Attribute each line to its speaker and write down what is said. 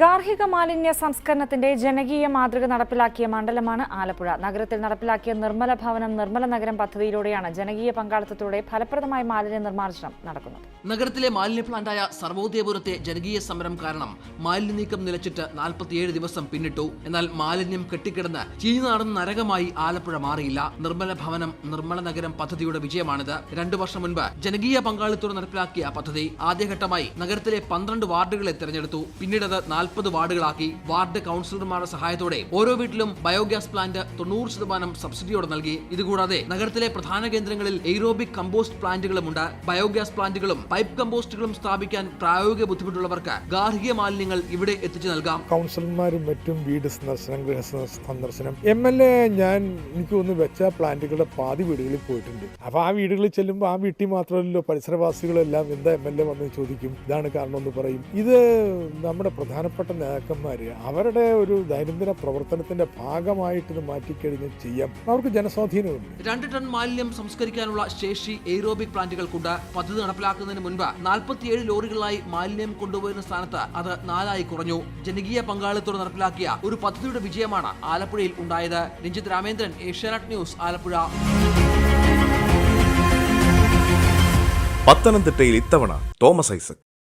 Speaker 1: ഗാർഹിക മാലിന്യ സംസ്കരണത്തിന്റെ ജനകീയ മാതൃക നടപ്പിലാക്കിയ മണ്ഡലമാണ് ആലപ്പുഴ. നഗരത്തിൽ നടപ്പിലാക്കിയ നിർമ്മല ഭവനം നിർമ്മല നഗരം പദ്ധതിയിലൂടെയാണ് ജനകീയ പങ്കാളിത്തത്തോടെ ഫലപ്രദമായ മാലിന്യ നിർമ്മാർജനം നടക്കുന്നത്.
Speaker 2: നഗരത്തിലെ മാലിന്യ പ്ലാന്റായ സർവോദയപുരത്തെ ജനകീയ സമരം കാരണം മാലിന്യ നീക്കം നിലച്ചിട്ട് നാൽപ്പത്തിയേഴ് ദിവസം പിന്നിട്ടു. എന്നാൽ മാലിന്യം കെട്ടിക്കിടന്ന് ചീഞ്ഞുനാടുന്ന നരകമായി ആലപ്പുഴ മാറിയില്ല. നിർമ്മല ഭവനം നിർമ്മല നഗരം പദ്ധതിയുടെ വിജയമാണിത്. രണ്ടു വർഷം മുൻപ് ജനകീയ പങ്കാളിത്തോടെ നടപ്പിലാക്കിയ പദ്ധതി ആദ്യഘട്ടമായി നഗരത്തിലെ പന്ത്രണ്ട് വാർഡുകളെ തെരഞ്ഞെടുത്തു. പിന്നീട് അത് നാൽപ്പത് വാർഡുകളാക്കി വാർഡ് കൗൺസിലർമാരുടെ സഹായത്തോടെ ഓരോ വീട്ടിലും ബയോഗ്യാസ് പ്ലാന്റ് തൊണ്ണൂറ് ശതമാനം സബ്സിഡിയോടെ നൽകി. ഇതുകൂടാതെ നഗരത്തിലെ പ്രധാന കേന്ദ്രങ്ങളിൽ എയ്റോബിക് കമ്പോസ്റ്റ് പ്ലാന്റുകളുമുണ്ട് ബയോഗ്യാസ് പ്ലാന്റുകളും പൈപ്പ് കമ്പോസ്റ്റുകളും സ്ഥാപിക്കാൻ പ്രായോഗിക ബുദ്ധിമുട്ടുള്ളവർക്ക് ഗാർഹിക മാലിന്യങ്ങൾ ഇവിടെ എത്തിച്ചു നൽകാം.
Speaker 3: കൗൺസിലർമാരും മറ്റും വീട് സന്ദർശനം ഗൃഹ സന്ദർശനം. എം എൽ എ ഞാൻ എനിക്ക് ഒന്ന് വെച്ച പ്ലാന്റുകളുടെ പാതി വീടുകളിൽ പോയിട്ടുണ്ട്. അപ്പൊ ആ വീടുകളിൽ ചെല്ലുമ്പോൾ ആ വീട്ടിൽ മാത്രമല്ലല്ലോ പരിസരവാസികളെല്ലാം എന്താ എം എൽ എ വന്ന് ചോദിക്കും. ഇതാണ് കാരണം എന്ന് പറയും. ഇത് നമ്മുടെ പ്രധാനപ്പെട്ട നേതാക്കന്മാര് അവരുടെ ഒരു ദൈനംദിന പ്രവർത്തനത്തിന്റെ ഭാഗമായിട്ട് ഇത് മാറ്റിക്കഴിഞ്ഞ് ചെയ്യാം. അവർക്ക് ജനസ്വാധീനമുണ്ട്.
Speaker 2: രണ്ട് ടൺ മാലിന്യം സംസ്കരിക്കാനുള്ള ശേഷി എയ്റോബിക് പ്ലാന്റുകൾക്കുണ്ട്. പദ്ധതി നടപ്പിലാക്കുന്നതിന് മുൻപ് നാൽപ്പത്തിയേഴ് ലോറികളായി മാലിന്യം കൊണ്ടുപോയിരുന്ന സ്ഥാനത്ത് അത് നാലായി കുറഞ്ഞു. ജനകീയ പങ്കാളിത്തോടെ നടപ്പിലാക്കിയ ഒരു പദ്ധതിയുടെ വിജയമാണ് ആലപ്പുഴയിൽ ഉണ്ടായത്. രഞ്ജിത് രാമേന്ദ്രൻ ഏഷ്യാനെറ്റ് ന്യൂസ് ആലപ്പുഴ.
Speaker 4: പത്തനംതിട്ടയിൽ ഇത്തവണ തോമസ് ഐസക്.